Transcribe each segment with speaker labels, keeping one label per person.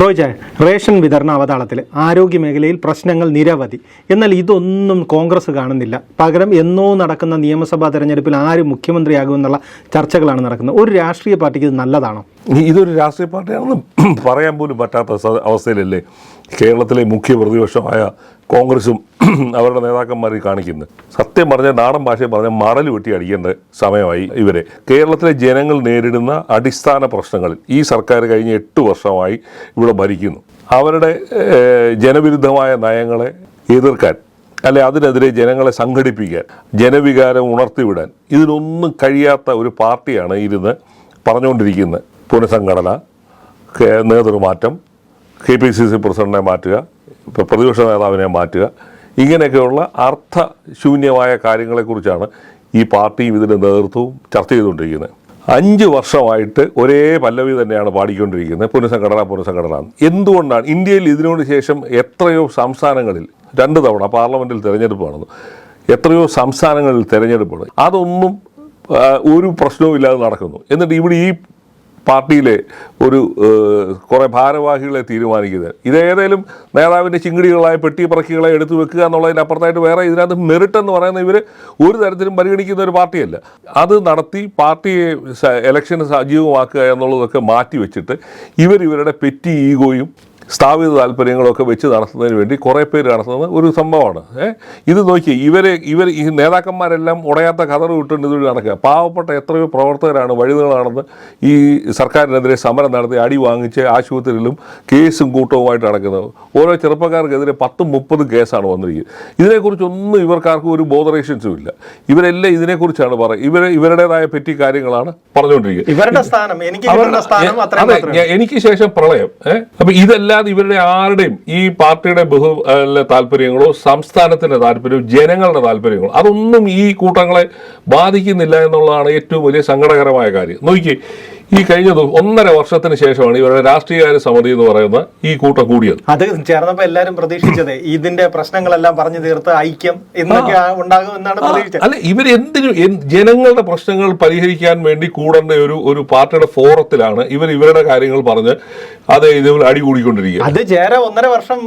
Speaker 1: Roja ration വിതരണ അവതാളത്തിൽ ആരോഗ്യ മേഖലയിൽ പ്രശ്നങ്ങൾ നിരവധി. എന്നാൽ ഇതൊന്നും കോൺഗ്രസ് കാണുന്നില്ല. പകരം എന്നോ നടക്കുന്ന നിയമസഭാ തെരഞ്ഞെടുപ്പിൽ ആര് മുഖ്യമന്ത്രിയാകുമെന്നുള്ള ചർച്ചകളാണ് നടക്കുന്നത്. ഒരു രാഷ്ട്രീയ പാർട്ടിക്ക് ഇത് നല്ലതാണോ?
Speaker 2: ഇതൊരു രാഷ്ട്രീയ പാർട്ടിയാണെന്ന് പറയാൻ പോലും പറ്റാത്ത അവസ്ഥയിലല്ലേ? കേരളത്തിലെ മുഖ്യ പ്രതിപക്ഷമായ കോൺഗ്രസും അവരുടെ നേതാക്കന്മാരെ കാണിക്കുന്നത്. സത്യം പറഞ്ഞ നാടൻ ഭാഷയിൽ പറഞ്ഞ മറൽ വെട്ടി അടിക്കേണ്ട സമയമായി ഇവരെ. കേരളത്തിലെ ജനങ്ങൾ നേരിടുന്ന അടിസ്ഥാന പ്രശ്നങ്ങളിൽ ഈ സർക്കാർ കഴിഞ്ഞ എട്ട് വർഷമായി ഇവിടെ ഭരിക്കുന്നു. അവരുടെ ജനവിരുദ്ധമായ നയങ്ങളെ എതിർക്കാൻ അല്ലെ അതിനെതിരെ ജനങ്ങളെ സംഘടിപ്പിക്കാൻ ജനവികാരം ഉണർത്തിവിടാൻ ഇതിനൊന്നും കഴിയാത്ത ഒരു പാർട്ടിയാണ് ഇരുന്ന് പറഞ്ഞുകൊണ്ടിരിക്കുന്നത് പുനഃസംഘടന നേതൃമാറ്റം കെ പി സി സി പ്രസിഡന്റിനെ മാറ്റുക പ്രതിപക്ഷ നേതാവിനെ മാറ്റുക ഇങ്ങനെയൊക്കെയുള്ള അർത്ഥശൂന്യമായ കാര്യങ്ങളെക്കുറിച്ചാണ് ഈ പാർട്ടിയും ഇതിന്റെ നേതൃത്വവും ചർച്ച ചെയ്തുകൊണ്ടിരിക്കുന്നത്. അഞ്ച് വർഷമായിട്ട് ഒരേ പല്ലവി തന്നെയാണ് പാടിക്കൊണ്ടിരിക്കുന്നത് പുനഃസംഘടന പുനഃസംഘടന എന്തുകൊണ്ടാണ്? ഇന്ത്യയിൽ ഇതിനോട് ശേഷം എത്രയോ സംസ്ഥാനങ്ങളിൽ രണ്ട് തവണ പാർലമെന്റിൽ തിരഞ്ഞെടുപ്പ് നടന്നു. എത്രയോ സംസ്ഥാനങ്ങളിൽ തിരഞ്ഞെടുപ്പാണ് അതൊന്നും ഒരു പ്രശ്നവും ഇല്ലാതെ നടക്കുന്നു. എന്നിട്ട് ഇവിടെ ഈ പാർട്ടിയിലെ ഒരു കുറെ ഭാരവാഹികളെ തീരുമാനിക്കുന്നത്. ഇത് ഏതെങ്കിലും നേതാവിന്റെ ചിങ്കിടികളായ പെട്ടി പറക്കികളെ എടുത്തു വെക്കുക എന്നുള്ളതിന്റെ അപ്പുറത്തായിട്ട് വേറെ ഇതിനകത്ത് മെറിറ്റ് എന്ന് പറയുന്ന ഇവർ ഒരു തരത്തിലും പരിഗണിക്കുന്ന ഒരു പാർട്ടിയല്ല. അത് നടത്തി പാർട്ടിയെ ഇലക്ഷന് സജീവമാക്കുക എന്നുള്ളതൊക്കെ മാറ്റി വെച്ചിട്ട് ഇവർ ഇവരുടെ പെറ്റി ഈഗോയും സ്ഥാപിത താല്പര്യങ്ങളൊക്കെ വെച്ച് നടത്തുന്നതിന് വേണ്ടി കുറേ പേര് നടത്തുന്ന ഒരു സംഭവമാണ്. ഏ? ഇത് നോക്കി ഇവരെ ഇവർ ഈ നേതാക്കന്മാരെല്ലാം ഉടയാത്ത കതറ് വിട്ടുകൊണ്ട് ഇതുവഴി നടക്കുക. പാവപ്പെട്ട എത്രയോ പ്രവർത്തകരാണ് വഴികളാണെന്ന് ഈ സർക്കാരിനെതിരെ സമരം നടത്തി അടി വാങ്ങിച്ച് ആശുപത്രിയിലും കേസും കൂട്ടവുമായിട്ട് നടക്കുന്നത്. ഓരോ ചെറുപ്പക്കാർക്കെതിരെ പത്തും മുപ്പതും കേസാണ് വന്നിരിക്കുന്നത്. ഇതിനെക്കുറിച്ചൊന്നും ഇവർക്കാർക്കും ഒരു ബോധറേഷൻസും ഇല്ല. ഇവരെല്ലാം ഇതിനെക്കുറിച്ചാണ് പറയുക ഇവരെ ഇവരുടേതായ പറ്റി കാര്യങ്ങളാണ് പറഞ്ഞുകൊണ്ടിരിക്കുന്നത്.
Speaker 1: ഇവരുടെ സ്ഥാനം എനിക്ക്
Speaker 2: എനിക്ക് ശേഷം പ്രളയം. ഏഹ് അപ്പൊ ഇതല്ലാതെ ഇവരുടെ ആരുടെയും ഈ പാർട്ടിയുടെ ബഹു താല്പര്യങ്ങളോ സംസ്ഥാനത്തിന്റെ താല്പര്യവും ജനങ്ങളുടെ താല്പര്യങ്ങളോ അതൊന്നും ഈ കൂട്ടങ്ങളെ ബാധിക്കുന്നില്ല എന്നുള്ളതാണ് ഏറ്റവും വലിയ സങ്കടകരമായ കാര്യം. നോക്കി ഈ കഴിഞ്ഞ ഒന്നര വർഷത്തിന് ശേഷമാണ് ഇവരുടെ രാഷ്ട്രീയകാര്യ സമിതി എന്ന് പറയുന്ന ഈ കൂട്ടം കൂടിയത്.
Speaker 1: അത് ചേർന്നപ്പോ എല്ലാരും പ്രതീക്ഷിച്ചത് ഇതിന്റെ പ്രശ്നങ്ങളെല്ലാം പറഞ്ഞു തീർത്ത് ഐക്യം എന്നൊക്കെ ഉണ്ടാകും എന്നാണ് പ്രതീക്ഷിച്ചത്.
Speaker 2: അല്ല ഇവർ എന്തിനു ജനങ്ങളുടെ പ്രശ്നങ്ങൾ പരിഹരിക്കാൻ വേണ്ടി കൂടേണ്ട ഒരു ഒരു പാർട്ടിയുടെ ഫോറത്തിലാണ് ഇവർ ഇവരുടെ കാര്യങ്ങൾ പറഞ്ഞ് അത് ഇത് അടി കൂടിക്കൊണ്ടിരിക്കുക.
Speaker 1: അത് ചേര ഒന്നര വർഷം.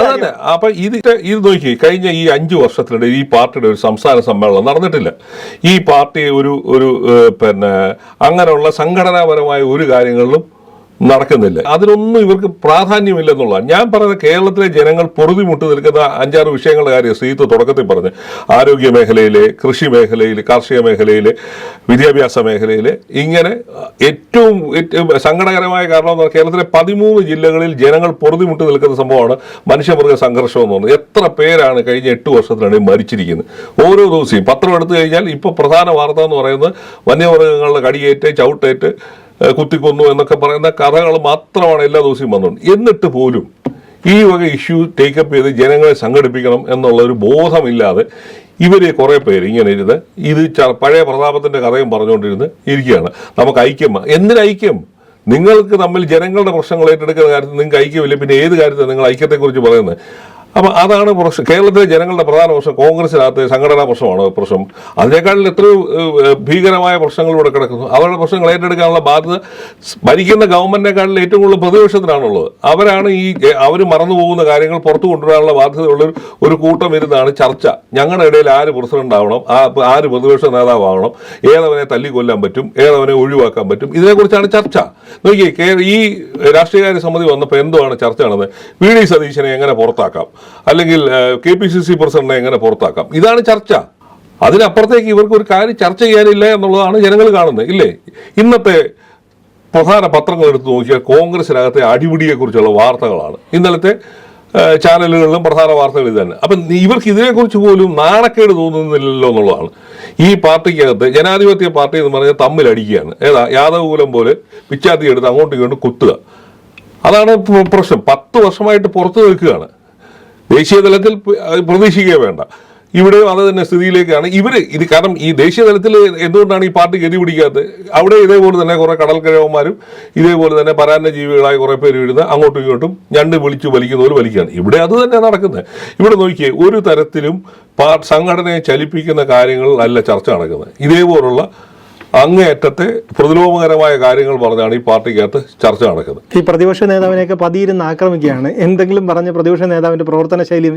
Speaker 2: അതന്നെ. അപ്പൊ ഇത് ഇത് നോക്കി കഴിഞ്ഞ ഈ അഞ്ചു വർഷത്തിനിടെ ഈ പാർട്ടിയുടെ ഒരു സംസ്ഥാന സമ്മേളനം നടന്നിട്ടില്ല. ഈ പാർട്ടി ഒരു ഒരു പിന്നെ അങ്ങനെയുള്ള സംഘടനാപരമായ ഒരു കാര്യങ്ങളിലും നടക്കുന്നില്ല. അതിനൊന്നും ഇവർക്ക് പ്രാധാന്യമില്ലെന്നുള്ള. ഞാൻ പറഞ്ഞ കേരളത്തിലെ ജനങ്ങൾ പൊറുതിമുട്ട് നിൽക്കുന്ന അഞ്ചാറ് വിഷയങ്ങളുടെ കാര്യം ശ്രീത്ത് തുടക്കത്തിൽ പറഞ്ഞ്. ആരോഗ്യ മേഖലയിലെ കൃഷി മേഖലയിൽ കാർഷിക മേഖലയിൽ വിദ്യാഭ്യാസ മേഖലയിൽ ഇങ്ങനെ ഏറ്റവും സങ്കടകരമായ കാരണം എന്ന് പറഞ്ഞാൽ കേരളത്തിലെ പതിമൂന്ന് ജില്ലകളിൽ ജനങ്ങൾ പൊറുതിമുട്ട് നിൽക്കുന്ന സംഭവമാണ് മനുഷ്യമൃഗ സംഘർഷം എന്ന് പറഞ്ഞത്. എത്ര പേരാണ് കഴിഞ്ഞ എട്ട് വർഷത്തിനിടയിൽ മരിച്ചിരിക്കുന്നത്? ഓരോ ദിവസവും പത്രം എടുത്തു കഴിഞ്ഞാൽ ഇപ്പോൾ പ്രധാന വാർത്ത എന്ന് പറയുന്നത് വന്യമൃഗങ്ങളുടെ കടിയേറ്റ് ചവിട്ടേറ്റ് കുത്തിക്കൊന്നു എന്നൊക്കെ പറയുന്ന കഥകൾ മാത്രമാണ് എല്ലാ ദിവസവും വന്നുകൊണ്ട്. എന്നിട്ട് പോലും ഈ വക ഇഷ്യൂ ടേക്കപ്പ് ചെയ്ത് ജനങ്ങളെ സംഘടിപ്പിക്കണം എന്നുള്ള ഒരു ബോധമില്ലാതെ ഇവർ കുറേ പേര് ഇങ്ങനെ ഇരുന്ന് ഇത് പഴയ പ്രതാപത്തിന്റെ കഥയും പറഞ്ഞുകൊണ്ടിരുന്ന് ഇരിക്കുകയാണ്. നമുക്ക് ഐക്യം എന്തിന് ഐക്യം? നിങ്ങൾക്ക് തമ്മിൽ ജനങ്ങളുടെ പ്രശ്നങ്ങൾ ഏറ്റെടുക്കുന്ന കാര്യത്തിൽ നിങ്ങൾക്ക് ഐക്യമില്ല. പിന്നെ ഏത് കാര്യത്തിൽ നിങ്ങൾ ഐക്യത്തെക്കുറിച്ച് പറയുന്നത്? അപ്പൊ അതാണ് പ്രശ്നം. കേരളത്തിലെ ജനങ്ങളുടെ പ്രധാന പ്രശ്നം കോൺഗ്രസിനകത്ത് സംഘടനാ പ്രശ്നമാണ് പ്രശ്നം. അതിനേക്കാളിൽ എത്രയോ ഭീകരമായ പ്രശ്നങ്ങൾ ഇവിടെ കിടക്കുന്നു. അവരുടെ പ്രശ്നങ്ങൾ ഏറ്റെടുക്കാനുള്ള ബാധ്യത ഭരിക്കുന്ന ഗവൺമെന്റിനെക്കാളും ഏറ്റവും കൂടുതൽ പ്രതിപക്ഷത്തിനാണുള്ളത്. അവരാണ് ഈ അവർ മറന്നു പോകുന്ന കാര്യങ്ങൾ പുറത്തു കൊണ്ടുവരാനുള്ള ബാധ്യതയുള്ള ഒരു- കൂട്ടം ഇരുന്നാണ് ചർച്ച. ഞങ്ങളുടെ ഇടയിൽ ആര് പ്രസിഡന്റ് ആവണം? ആര് പ്രതിപക്ഷ നേതാവാകണം ഏതവനെ തല്ലിക്കൊല്ലാൻ പറ്റും? ഏതവനെ ഒഴിവാക്കാൻ പറ്റും? ഇതിനെക്കുറിച്ചാണ് ചർച്ച. നോക്കിയേ ഈ രാഷ്ട്രീയകാര്യ സമിതി വന്നപ്പോൾ എന്തുവാണ് ചർച്ച നടന്നത്? വി ഡി സതീശനെ എങ്ങനെ പുറത്താക്കാം? അല്ലെങ്കിൽ കെ പി സി സി പ്രസിഡന്റിനെ എങ്ങനെ പുറത്താക്കാം? ഇതാണ് ചർച്ച. അതിനപ്പുറത്തേക്ക് ഇവർക്ക് ഒരു കാര്യം ചർച്ച ചെയ്യാനില്ല എന്നുള്ളതാണ് ജനങ്ങൾ കാണുന്നത്. ഇല്ലേ? ഇന്നത്തെ പ്രധാന പത്രങ്ങൾ എടുത്ത് നോക്കിയാൽ കോൺഗ്രസിനകത്തെ അടിപിടിയെക്കുറിച്ചുള്ള വാർത്തകളാണ്. ഇന്നലത്തെ ചാനലുകളിലും പ്രധാന വാർത്തകൾ ഇത് തന്നെ. അപ്പം ഇവർക്ക് ഇതിനെക്കുറിച്ച് പോലും നാണക്കേട് തോന്നുന്നില്ലല്ലോ എന്നുള്ളതാണ്. ഈ പാർട്ടിക്കകത്ത് ജനാധിപത്യ പാർട്ടി എന്ന് പറഞ്ഞാൽ തമ്മിൽ അടിക്കുകയാണ് ഏതാ? യാദവ് കുലം പോലെ പിച്ചാത്തി എടുത്ത് അങ്ങോട്ടും ഇങ്ങോട്ടും കുത്തുക. അതാണ് പ്രശ്നം. പത്ത് വർഷമായിട്ട് പുറത്തു നിൽക്കുകയാണ്. ദേശീയ തലത്തിൽ പ്രതീക്ഷിക്കുക വേണ്ട. ഇവിടെ അത് തന്നെ സ്ഥിതിയിലേക്കാണ്. ഇവർ ഇത് കാരണം ഈ ദേശീയ തലത്തിൽ എന്തുകൊണ്ടാണ് ഈ പാർട്ടി ഗതി പിടിക്കാത്തത്? അവിടെ ഇതേപോലെ തന്നെ കുറേ കടൽക്കിഴവന്മാരും ഇതേപോലെ തന്നെ പരാന്ന ജീവികളായ കുറേ പേര് വീഴുന്ന അങ്ങോട്ടും ഇങ്ങോട്ടും ഞണ്ട് വിളിച്ചു വലിക്കുന്നവർ വലിക്കുകയാണ്. ഇവിടെ അത് തന്നെ നടക്കുന്നത്. ഇവിടെ നോക്കിയേ ഒരു തരത്തിലും പാ സംഘടനയെ ചലിപ്പിക്കുന്ന കാര്യങ്ങൾ അല്ല ചർച്ച നടക്കുന്നത്. ഇതേപോലുള്ള അങ്ങേയറ്റത്തെ പ്രതിലോഭകരമായ കാര്യങ്ങൾ പറഞ്ഞാണ് ഈ പാർട്ടിക്കകത്ത് ചർച്ച നടക്കുന്നത്.
Speaker 1: ഈ പ്രതിപക്ഷ നേതാവിനെയൊക്കെ പതിയിരുന്ന് ആക്രമിക്കുകയാണ്. എന്തെങ്കിലും പറഞ്ഞ പ്രതിപക്ഷ നേതാവിന്റെ പ്രവർത്തന ശൈലി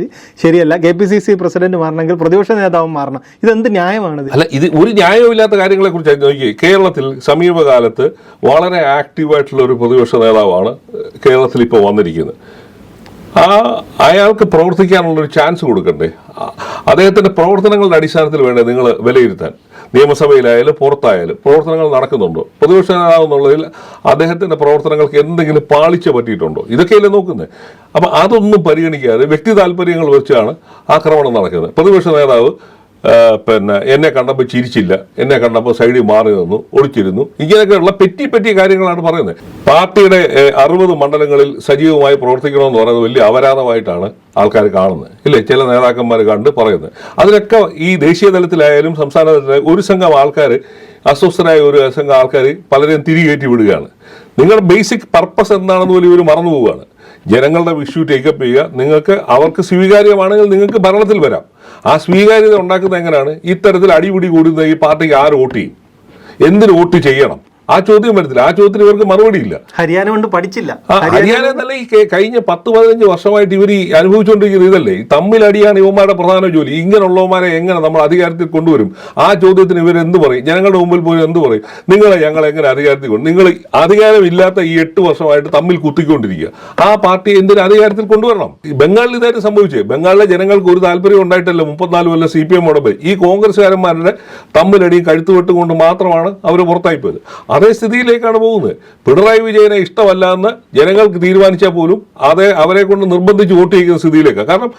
Speaker 1: ശരിയല്ല. K P C C president മാറണമെങ്കിൽ പ്രതിപക്ഷ നേതാവും മാറണം. ഇതെന്ത് ന്യായമാണ്
Speaker 2: അല്ല ഇത് ഒരു ന്യായമില്ലാത്ത കാര്യങ്ങളെ കുറിച്ച് നോക്കി കേരളത്തിൽ സമീപകാലത്ത് വളരെ ആക്റ്റീവായിട്ടുള്ള ഒരു പ്രതിപക്ഷ നേതാവാണ് കേരളത്തിൽ ഇപ്പോൾ വന്നിരിക്കുന്നത്. ആ അയാൾക്ക് പ്രവർത്തിക്കാനുള്ള ഒരു ചാൻസ് കൊടുക്കണ്ടേ? അദ്ദേഹത്തിന്റെ അദ്ദേഹത്തിന്റെ പ്രവർത്തനങ്ങളുടെ അടിസ്ഥാനത്തിൽ വേണ്ടേ നിങ്ങൾ വിലയിരുത്താൻ? നിയമസഭയിലായാലും പുറത്തായാലും പ്രവർത്തനങ്ങൾ നടക്കുന്നുണ്ടോ? പ്രതിപക്ഷ നേതാവെന്നുള്ളതിൽ അദ്ദേഹത്തിന്റെ പ്രവർത്തനങ്ങൾക്ക് എന്തെങ്കിലും പാളിച്ച പറ്റിയിട്ടുണ്ടോ? ഇതൊക്കെയല്ലേ നോക്കുന്നത്. അപ്പം അതൊന്നും പരിഗണിക്കാതെ വ്യക്തി താല്പര്യങ്ങൾ വെച്ചാണ് ആക്രമണം നടക്കുന്നത്. പ്രതിപക്ഷ നേതാവ് പിന്നെ എന്നെ കണ്ടപ്പോൾ ചിരിച്ചില്ല. എന്നെ കണ്ടപ്പോൾ സൈഡിൽ മാറി നിന്നു ഒളിച്ചിരുന്നു. ഇങ്ങനെയൊക്കെയുള്ള പെറ്റി പെറ്റി കാര്യങ്ങളാണ് പറയുന്നത്. പാർട്ടിയുടെ അറുപത് മണ്ഡലങ്ങളിൽ സജീവമായി പ്രവർത്തിക്കണമെന്ന് പറയുന്നത് വലിയ അപരാധമായിട്ടാണ് ആൾക്കാർ കാണുന്നത്. ഇല്ലേ? ചില നേതാക്കന്മാർ കണ്ട് പറയുന്നത്. അതിലൊക്കെ ഈ ദേശീയ തലത്തിലായാലും സംസ്ഥാന തലത്തിലായാലും ഒരു സംഘം ആൾക്കാർ അസ്വസ്ഥരായ ഒരു സംഘം ആൾക്കാർ പലരെയും തിരികേറ്റി വിടുകയാണ്. നിങ്ങളുടെ ബേസിക് പർപ്പസ് എന്താണെന്ന് പോലും ഇവർ മറന്നു പോവുകയാണ്. ജനങ്ങളുടെ വിഷു ടേക്കപ്പ് ചെയ്യുക. നിങ്ങൾക്ക് അവർക്ക് സ്വീകാര്യമാണെങ്കിൽ നിങ്ങൾക്ക് ഭരണത്തിൽ വരാം. ആ സ്വീകാര്യത ഉണ്ടാക്കുന്നത് എങ്ങനെയാണ്? ഇത്തരത്തിൽ അടിപിടി കൂടുന്ന ഈ പാർട്ടിക്ക് ആര് വോട്ട് ചെയ്യും? എന്തിന് വോട്ട് ചെയ്യണം? ആ ചോദ്യം വരത്തില്ല. ആ ചോദ്യത്തിന് ഇവർക്ക് മറുപടിയില്ല.
Speaker 1: ഹരിയാന കൊണ്ട് പഠിച്ചില്ല.
Speaker 2: ഹരിയാന എന്നല്ല ഈ കഴിഞ്ഞ പത്ത് പതിനഞ്ച് വർഷമായിട്ട് ഇവർ ഈ അനുഭവിച്ചുകൊണ്ടിരിക്കുന്ന ഇതല്ലേ? ഈ തമ്മിലടിയാണ് ഇവന്മാരുടെ പ്രധാന ജോലി. ഇങ്ങനെയുള്ളവന്മാരെ എങ്ങനെ നമ്മൾ അധികാരത്തിൽ കൊണ്ടുവരും? ആ ചോദ്യത്തിന് ഇവർ എന്ത് പറയും? ജനങ്ങളുടെ മുമ്പിൽ പോലും എന്ത് പറയും? നിങ്ങളെ ഞങ്ങൾ എങ്ങനെ അധികാരത്തിൽ കൊണ്ട് നിങ്ങൾ അധികാരമില്ലാത്ത ഈ എട്ട് വർഷമായിട്ട് തമ്മിൽ കുത്തിക്കൊണ്ടിരിക്കുക. ആ പാർട്ടി എന്തിനു അധികാരത്തിൽ കൊണ്ടുവരണം? ബംഗാളിൽ ഇതായിട്ട് സംഭവിച്ചേ. ബംഗാളിലെ ജനങ്ങൾക്ക് ഒരു താല്പര്യം ഉണ്ടായിട്ടല്ല. മുപ്പത്തിനാല് കൊല്ലം സി പി എം ഉടമ്പ് ഈ കോൺഗ്രസ്സുകാരന്മാരുടെ തമ്മിലടിയും കഴുത്തുവെട്ടും കൊണ്ട് മാത്രമാണ് അവർ പുറത്തായി പോയത്. അതേ സ്ഥിതിയിലേക്കാണ് പോകുന്നത്. പിണറായി വിജയനെ ഇഷ്ടമല്ല എന്ന് ജനങ്ങൾക്ക് തീരുമാനിച്ചാൽ പോലും അതേ അവരെ കൊണ്ട് നിർബന്ധിച്ച് വോട്ട് ചെയ്യിക്കുന്ന സ്ഥിതിയിലേക്കാണ് കാരണം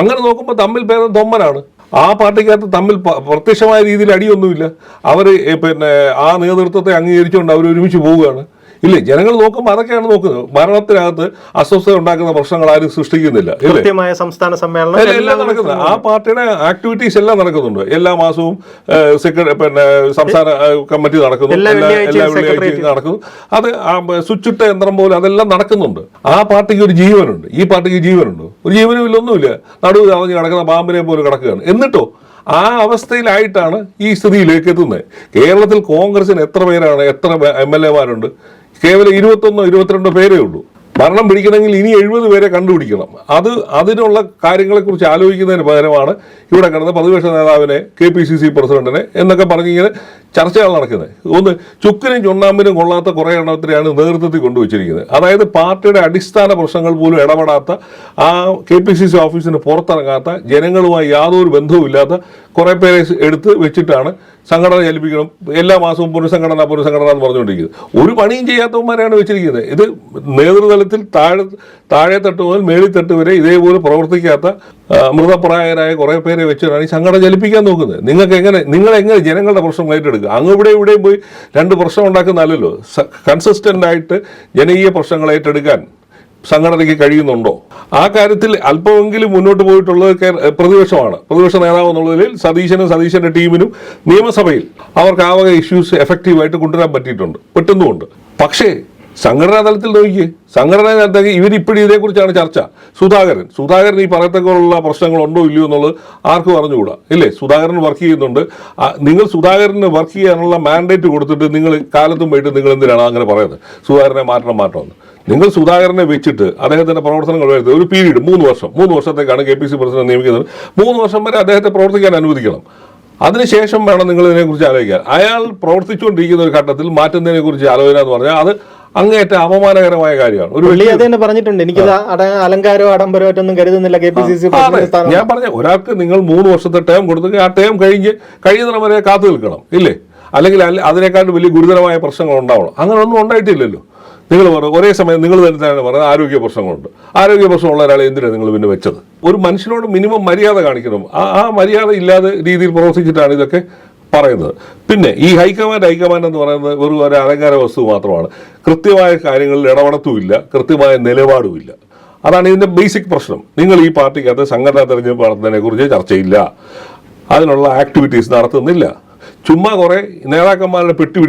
Speaker 2: അങ്ങനെ നോക്കുമ്പോൾ തമ്മിൽ ഭേദം തൊമ്മനാണ് ആ പാർട്ടിക്കകത്ത് തമ്മിൽ പ്രത്യക്ഷമായ രീതിയിൽ അടിയൊന്നുമില്ല. അവർ പിന്നെ ആ നേതൃത്വത്തെ അംഗീകരിച്ചുകൊണ്ട് അവർ ഒരുമിച്ച് പോവുകയാണ്. ഇല്ലേ? ജനങ്ങൾ നോക്കുമ്പോൾ അതൊക്കെയാണ് നോക്കുന്നത്. ഭരണത്തിനകത്ത് അസ്വസ്ഥത ഉണ്ടാക്കുന്ന പ്രശ്നങ്ങൾ ആരും സൃഷ്ടിക്കുന്നില്ല.
Speaker 1: കൃത്യമായ സംസ്ഥാന സമ്മേളനം
Speaker 2: എല്ലാം- എല്ലാം നടക്കുന്നത് ആ പാർട്ടിയുടെ ആക്ടിവിറ്റീസ് എല്ലാം നടക്കുന്നുണ്ട്. എല്ലാ മാസവും സെക്രട്ടറി പിന്നെ സംസ്ഥാന കമ്മിറ്റി നടക്കുന്നു.
Speaker 1: എല്ലാ വെള്ളിയാഴ്ചയും.
Speaker 2: നടക്കുന്നു. അത് സ്വിച്ചിട്ട യന്ത്രം പോലെ അതെല്ലാം നടക്കുന്നുണ്ട്. ആ പാർട്ടിക്ക് ഒരു ജീവനുണ്ട്. ഈ പാർട്ടിക്ക് ജീവനുണ്ട്. ഒരു ജീവനും ഇല്ല ഒന്നുമില്ല. നടുവ് അറിഞ്ഞ് കിടക്കുന്ന പാമ്പിനെ പോലെ കിടക്കുകയാണ്. എന്നിട്ടോ ആ അവസ്ഥയിലായിട്ടാണ് ഈ സ്ഥിതിയിലേക്ക് എത്തുന്നത്. കേരളത്തിൽ കോൺഗ്രസിന് എത്ര പേരാണ് എത്ര എം എൽ എമാരുണ്ട് കേവലം ഇരുപത്തൊന്നോ ഇരുപത്തിരണ്ടോ പേരേ ഉള്ളൂ. ഭരണം പിടിക്കണമെങ്കിൽ ഇനി എഴുപത് പേരെ കണ്ടുപിടിക്കണം. അത് അതിനുള്ള കാര്യങ്ങളെക്കുറിച്ച് ആലോചിക്കുന്നതിന് പകരമാണ് ഇവിടെ കിടന്ന പ്രതിപക്ഷ നേതാവിനെ കെ പി സി സി പ്രസിഡന്റിനെ എന്നൊക്കെ പറഞ്ഞിങ്ങനെ ചർച്ചകൾ നടക്കുന്നത്. ഒന്ന് ചുക്കിനും ചുണ്ണാമ്പിനും കൊള്ളാത്ത കുറേ എണ്ണത്തിനെയാണ് നേതൃത്വത്തിൽ കൊണ്ടുവച്ചിരിക്കുന്നത്. അതായത് പാർട്ടിയുടെ അടിസ്ഥാന പ്രശ്നങ്ങൾ പോലും ഇടപെടാത്ത ആ കെ പി സി സി ഓഫീസിന് പുറത്തിറങ്ങാത്ത ജനങ്ങളുമായി യാതൊരു ബന്ധവുമില്ലാത്ത കുറേ പേരെ എടുത്ത് വെച്ചിട്ടാണ് സംഘടന ചലിപ്പിക്കണം. എല്ലാ മാസവും പുനഃസംഘടന പുനഃസംഘടന എന്ന് പറഞ്ഞുകൊണ്ടിരിക്കുന്നത്. ഒരു പണിയും ചെയ്യാത്തവന്മാരെയാണ് വെച്ചിരിക്കുന്നത്. ഇത് നേതൃതലത്തിൽ താഴെ താഴെ തട്ട് മുതൽ മേളിത്തട്ട് വരെ ഇതേപോലെ പ്രവർത്തിക്കാത്ത മൃതപ്രായരായ കുറേ പേരെ വെച്ചിട്ടാണ് ഈ സംഘടന ചലിപ്പിക്കാൻ നോക്കുന്നത്. നിങ്ങൾക്ക് എങ്ങനെ നിങ്ങൾ എങ്ങനെ ജനങ്ങളുടെ പ്രശ്നം ഏറ്റെടുക്കുക? അങ്ങ് ഇവിടെ ഇവിടെയും പോയി രണ്ട് പ്രശ്നം ഉണ്ടാക്കുന്നതല്ലോ കൺസിസ്റ്റന്റ് ആയിട്ട് ജനകീയ പ്രശ്നങ്ങൾ ഏറ്റെടുക്കാൻ സംഘടനയ്ക്ക് കഴിയുന്നുണ്ടോ? ആ കാര്യത്തിൽ അല്പമെങ്കിലും മുന്നോട്ട് പോയിട്ടുള്ളത് പ്രതിപക്ഷമാണ്. പ്രതിപക്ഷ നേതാവ് എന്നുള്ളതിൽ സതീശനും സതീശന്റെ ടീമിനും നിയമസഭയിൽ അവർക്ക് ആ ഇഷ്യൂസ് എഫക്റ്റീവായിട്ട് കൊണ്ടുവരാൻ പറ്റിയിട്ടുണ്ട്. പറ്റുന്നുമുണ്ട്. പക്ഷേ സംഘടനാ തലത്തിൽ നോക്കിയേ. സംഘടനാ തലത്തിൽ ഇവരിപ്പോഴും ഇതേക്കുറിച്ചാണ് ചർച്ച. സുധാകരൻ. സുധാകരൻ ഈ പറയത്തക്കുള്ള പ്രശ്നങ്ങളുണ്ടോ ഇല്ലയോ എന്നുള്ളത് ആർക്കും അറിഞ്ഞുകൂടാ. ഇല്ലേ? സുധാകരൻ വർക്ക് ചെയ്യുന്നുണ്ട്. നിങ്ങൾ സുധാകരന് വർക്ക് ചെയ്യാനുള്ള മാൻഡേറ്റ് കൊടുത്തിട്ട് നിങ്ങൾ കാലത്തും പോയിട്ട് നിങ്ങൾ എന്തിനാണ് അങ്ങനെ പറയുന്നത്? സുധാകരനെ മാറ്റണം മാറ്റണമെന്ന് നിങ്ങൾ സുധാകരനെ വെച്ചിട്ട് അദ്ദേഹത്തിന്റെ പ്രവർത്തനങ്ങൾ വരുന്നത് ഒരു പീരീഡ് മൂന്ന് വർഷം. മൂന്ന് വർഷത്തേക്കാണ് കെ പി സി പ്രസിഡന്റ് നിയമിക്കുന്നത്. മൂന്ന് വർഷം വരെ അദ്ദേഹത്തെ പ്രവർത്തിക്കാൻ അനുവദിക്കണം. അതിനുശേഷം വേണം നിങ്ങൾ ഇതിനെക്കുറിച്ച് ആലോചിക്കാൻ. അയാൾ പ്രവർത്തിച്ചുകൊണ്ടിരിക്കുന്ന ഒരു ഘട്ടത്തിൽ മാറ്റുന്നതിനെക്കുറിച്ച് ആലോചന എന്ന് പറഞ്ഞാൽ അത് അങ്ങേയറ്റം അപമാനകരമായ കാര്യമാണ്. ഒരു
Speaker 1: വലിയ അത് തന്നെ പറഞ്ഞിട്ടുണ്ട്. എനിക്ക് അലങ്കാരോ ആഡംബരോ ആയിട്ടൊന്നും കരുതുന്നില്ല. കെ പി സി സി
Speaker 2: ഞാൻ പറഞ്ഞ ഒരാൾക്ക് നിങ്ങൾ മൂന്ന് വർഷത്തെ ടേം കൊടുത്തെങ്കിൽ ആ ടേം കഴിഞ്ഞ് കഴിയുന്ന വരെ കാത്തു നിൽക്കണം. ഇല്ലേ? അല്ലെങ്കിൽ അല്ല- അതിനേക്കാളും വലിയ ഗുരുതരമായ പ്രശ്നങ്ങൾ ഉണ്ടാവണം. അങ്ങനെ ഒന്നും ഉണ്ടായിട്ടില്ലല്ലോ. നിങ്ങൾ പറഞ്ഞു ഒരേ സമയം നിങ്ങൾ തന്നെ പറഞ്ഞത് ആരോഗ്യ പ്രശ്നങ്ങളുണ്ട്. ആരോഗ്യ പ്രശ്നമുള്ള ഒരാളെ എന്തിനാണ് നിങ്ങൾ പിന്നെ വെച്ചത്? ഒരു മനുഷ്യനോട് മിനിമം മര്യാദ കാണിക്കണം. ആ ആ മര്യാദ ഇല്ലാതെ രീതിയിൽ പ്രവർത്തിച്ചിട്ടാണ് ഇതൊക്കെ പറയുന്നത്. പിന്നെ ഈ ഹൈക്കമാൻഡ് ഹൈക്കമാൻഡ് എന്ന് പറയുന്നത് വെറും ഒരു അലങ്കാര വസ്തു മാത്രമാണ്. കൃത്യമായ കാര്യങ്ങളിൽ ഇടപെടത്തുമില്ല കൃത്യമായ നിലപാടുമില്ല. അതാണ് ഇതിന്റെ ബേസിക് പ്രശ്നം. നിങ്ങൾ ഈ പാർട്ടിക്കകത്ത് സംഘടനാ തെരഞ്ഞെടുപ്പ് നടത്തുന്നതിനെ കുറിച്ച് ചർച്ചയില്ല. അതിനുള്ള ആക്ടിവിറ്റീസ് നടത്തുന്നില്ല. ചുമ്മാ കുറെ നേതാക്കന്മാരെ പെട്ടി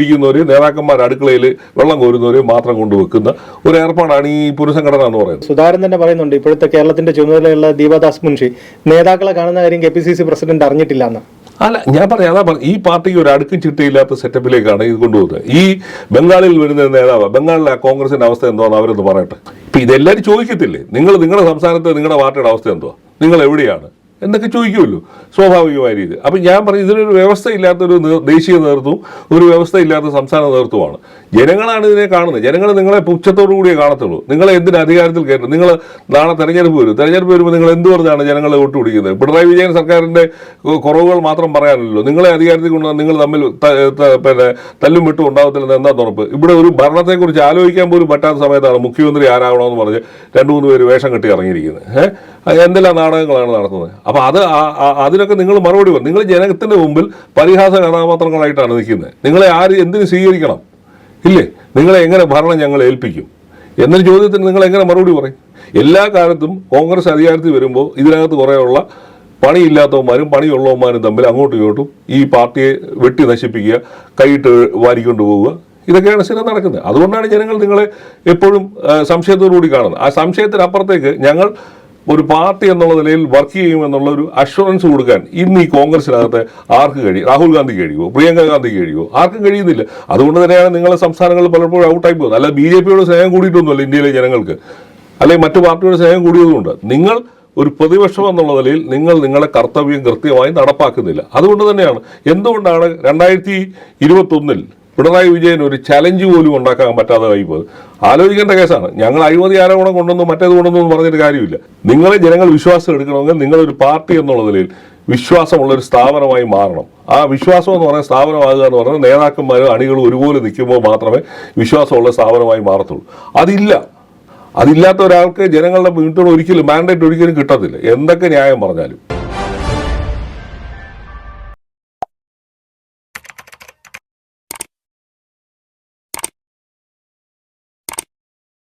Speaker 2: നേതാക്കന്മാർ അടുക്കളയിൽ വെള്ളം കോരുന്നവര് മാത്രം കൊണ്ടുവെക്കുന്ന ഒരു ഏർപ്പാടാണ് ഈ പുനഃസംഘടന എന്ന് പറയുന്നത്.
Speaker 1: സുധാരൻ തന്നെ പറയുന്നുണ്ട് ഇപ്പോഴത്തെ കേരളത്തിന്റെ ചുമതലയുള്ള ദീപദാസ് മുൻഷി നേതാക്കളെ കാണുന്ന കാര്യം K P C C president അറിഞ്ഞിട്ടില്ല എന്ന്.
Speaker 2: അല്ല ഞാൻ പറയാം അതാ പറഞ്ഞു ഈ പാർട്ടിക്ക് ഒരു അടുക്കും ചിട്ടയില്ലാത്ത സെറ്റപ്പിലേക്കാണ് ഇത് കൊണ്ടുപോകുന്നത്. ഈ ബംഗാളിൽ വരുന്ന നേതാവ് ബംഗാളിലെ കോൺഗ്രസിന്റെ അവസ്ഥ എന്തോന്ന് അവരൊന്ന് പറയട്ടെ. ഇപ്പൊ ഇതെല്ലാവരും ചോദിക്കത്തില്ലേ? നിങ്ങൾ നിങ്ങളുടെ സംസ്ഥാനത്ത് നിങ്ങളുടെ പാർട്ടിയുടെ അവസ്ഥ എന്തുവാ? നിങ്ങൾ എവിടെയാണ്? എന്നൊക്കെ ചോദിക്കുമല്ലോ. സ്വാഭാവികമായ രീതി അപ്പം ഞാൻ പറയും ഇതിനൊരു വ്യവസ്ഥ ഇല്ലാത്തൊരു ദേശീയ നേതൃത്വവും ഒരു വ്യവസ്ഥ ഇല്ലാത്ത സംസ്ഥാന നേതൃത്വമാണ് ജനങ്ങളാണ് ഇതിനെ കാണുന്നത്. ജനങ്ങൾ നിങ്ങളെ പുച്ഛത്തോടു കൂടിയേ കാണത്തുള്ളൂ. നിങ്ങളെ എന്തിന് അധികാരത്തിൽ കയറ്റും നിങ്ങൾ നാളെ തെരഞ്ഞെടുപ്പ് വരും. തെരഞ്ഞെടുപ്പ് വരുമ്പോൾ നിങ്ങൾ എന്ത് പറഞ്ഞാണ് ജനങ്ങളെ വോട്ട് പിടിക്കുന്നത്? പിണറായി വിജയൻ സർക്കാരിന്റെ കുറവുകൾ മാത്രം പറയാനല്ലോ നിങ്ങളെ അധികാരത്തിൽ കൊണ്ട് നിങ്ങൾ തമ്മിൽ പിന്നെ തല്ലും വിട്ടും ഉണ്ടാകത്തില്ലെന്ന് എന്താ ഉറപ്പ്? ഇവിടെ ഒരു ഭരണത്തെക്കുറിച്ച് ആലോചിക്കാൻ പോലും പറ്റാത്ത സമയത്താണ് മുഖ്യമന്ത്രി ആരാകണമെന്ന് പറഞ്ഞ് രണ്ട് മൂന്ന് പേര് വേഷം കെട്ടി ഇറങ്ങിയിരിക്കുന്നത്. ഏഹ്? എന്തെല്ലാം നാടകങ്ങളാണ് നടത്തുന്നത്? അപ്പൊ അത് അതിനൊക്കെ നിങ്ങൾ മറുപടി പറയും നിങ്ങൾ ജനത്തിന്റെ മുമ്പിൽ പരിഹാസ കഥാപാത്രങ്ങളായിട്ടാണ് നിൽക്കുന്നത്. നിങ്ങളെ ആര് എന്തിനു സ്വീകരിക്കണം? ഇല്ലേ? നിങ്ങളെ എങ്ങനെ ഭരണം ഞങ്ങൾ ഏൽപ്പിക്കും? എന്നൊരു ചോദ്യത്തിന് നിങ്ങൾ എങ്ങനെ മറുപടി പറയും? എല്ലാ കാലത്തും കോൺഗ്രസ് അധികാരത്തിൽ വരുമ്പോൾ ഇതിനകത്ത് കുറേയുള്ള പണിയില്ലാത്തവന്മാരും പണിയുള്ളവന്മാരും തമ്മിൽ അങ്ങോട്ടും ഇങ്ങോട്ടും ഈ പാർട്ടിയെ വെട്ടി നശിപ്പിക്കുക കൈയിട്ട് വാരിക്കൊണ്ട് പോവുക ഇതൊക്കെയാണ് സ്ഥിരം നടക്കുന്നത്. അതുകൊണ്ടാണ് ജനങ്ങൾ നിങ്ങളെ എപ്പോഴും സംശയത്തോടുകൂടി കാണുന്നത്. ആ സംശയത്തിനപ്പുറത്തേക്ക് ഞങ്ങൾ ഒരു പാർട്ടി എന്നുള്ള നിലയിൽ വർക്ക് ചെയ്യുമെന്നുള്ള ഒരു അഷുറൻസ് കൊടുക്കാൻ ഇന്ന് ഈ കോൺഗ്രസിനകത്ത് ആർക്ക് കഴിയും രാഹുൽ ഗാന്ധി കഴിയുമോ പ്രിയങ്ക ഗാന്ധി കഴിയുമോ ആർക്കും കഴിയുന്നില്ല. അതുകൊണ്ട് തന്നെയാണ് നിങ്ങളെ സംസ്ഥാനങ്ങൾ പലപ്പോഴും ഔട്ടായി പോകുന്നത്. അല്ല ബി ജെ പിയോട് സ്നേഹം കൂടിയിട്ടൊന്നുമല്ല ഇന്ത്യയിലെ ജനങ്ങൾക്ക്. അല്ലെങ്കിൽ മറ്റു പാർട്ടിയുടെ സ്നേഹം കൂടിയതുകൊണ്ട്. നിങ്ങൾ ഒരു പ്രതിപക്ഷം എന്നുള്ള നിലയിൽ നിങ്ങൾ നിങ്ങളുടെ കർത്തവ്യം കൃത്യമായി നടപ്പാക്കുന്നില്ല. അതുകൊണ്ട് തന്നെയാണ്. എന്തുകൊണ്ടാണ് രണ്ടായിരത്തി ഇരുപത്തൊന്നിൽ പിണറായി വിജയൻ ഒരു ചലഞ്ച് പോലും ഉണ്ടാക്കാൻ പറ്റാതെ പോയത് ആലോചിക്കേണ്ട കേസാണ്. ഞങ്ങൾ അഴിമതി ആരോപണം കൊണ്ടുവന്നു മറ്റേത് കൊണ്ടുവന്നു പറഞ്ഞിട്ട് കാര്യമില്ല. നിങ്ങളെ ജനങ്ങൾ വിശ്വാസം എടുക്കണമെങ്കിൽ നിങ്ങളൊരു പാർട്ടി എന്നുള്ള നിലയിൽ വിശ്വാസമുള്ള ഒരു സ്ഥാപനമായി മാറണം. ആ വിശ്വാസം എന്ന് പറയുന്ന സ്ഥാപനമാകുക എന്ന് പറഞ്ഞാൽ നേതാക്കന്മാരും അണികളും ഒരുപോലെ നിൽക്കുമ്പോൾ മാത്രമേ വിശ്വാസമുള്ള സ്ഥാപനമായി മാറത്തുള്ളൂ. അതില്ല. അതില്ലാത്ത ഒരാൾക്ക് ജനങ്ങളുടെ വീട്ടിൽ ഒരിക്കലും മാൻഡേറ്റ് ഒരിക്കലും കിട്ടത്തില്ല. എന്തൊക്കെ ന്യായം പറഞ്ഞാലും.